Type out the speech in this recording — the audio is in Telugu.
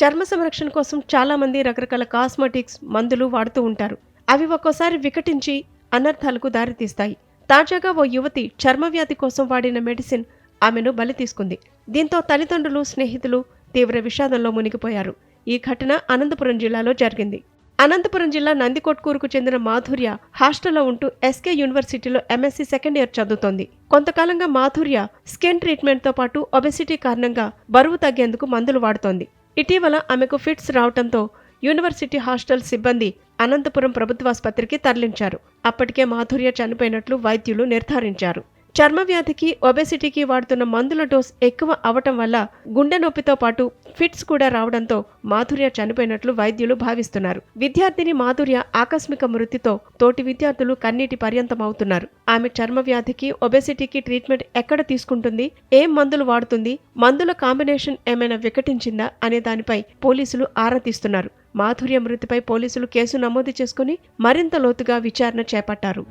చర్మ సంరక్షణ కోసం చాలామంది రకరకాల కాస్మెటిక్స్ మందులు వాడుతూ ఉంటారు. అవి ఒక్కోసారి వికటించి అనర్థాలకు దారితీస్తాయి. తాజాగా ఓ యువతి చర్మ వ్యాధి కోసం వాడిన మెడిసిన్ ఆమెను బలి తీసుకుంది. దీంతో తల్లిదండ్రులు స్నేహితులు తీవ్ర విషాదంలో మునిగిపోయారు. ఈ ఘటన అనంతపురం జిల్లాలో జరిగింది. అనంతపురం జిల్లా నందికొట్కూరుకు చెందిన మాధుర్య హాస్టల్లో ఉంటూ ఎస్కే యూనివర్సిటీలో ఎంఎస్సీ సెకండ్ ఇయర్ చదువుతోంది. కొంతకాలంగా మాధుర్య స్కిన్ ట్రీట్మెంట్తో పాటు ఒబెసిటీ కారణంగా బరువు తగ్గేందుకు మందులు వాడుతోంది. ఇటీవల ఆమెకు ఫిట్స్ రావడంతో యూనివర్సిటీ హాస్టల్ సిబ్బంది అనంతపురం ప్రభుత్వాసుపత్రికి తరలించారు. అప్పటికే మాధుర్య చనిపోయినట్లు వైద్యులు నిర్ధారించారు. చర్మ వ్యాధికి ఒబెసిటీకి వాడుతున్న మందుల డోస్ ఎక్కువ అవటం వల్ల గుండె నొప్పితో పాటు ఫిట్స్ కూడా రావడంతో మాధుర్య చనిపోయినట్లు వైద్యులు భావిస్తున్నారు. విద్యార్థిని మాధుర్య ఆకస్మిక మృతితో తోటి విద్యార్థులు కన్నీటి పర్యంతం అవుతున్నారు ఆమె చర్మ వ్యాధికి ఒబెసిటీకి ట్రీట్మెంట్ ఎక్కడ తీసుకుంటుంది ఏం మందులు వాడుతుంది మందుల కాంబినేషన్ ఏమైనా వికటించిందా అనే దానిపై పోలీసులు ఆరా తీస్తున్నారు. మాధుర్య మృతిపై పోలీసులు కేసు నమోదు చేసుకుని మరింత లోతుగా విచారణ చేపట్టారు.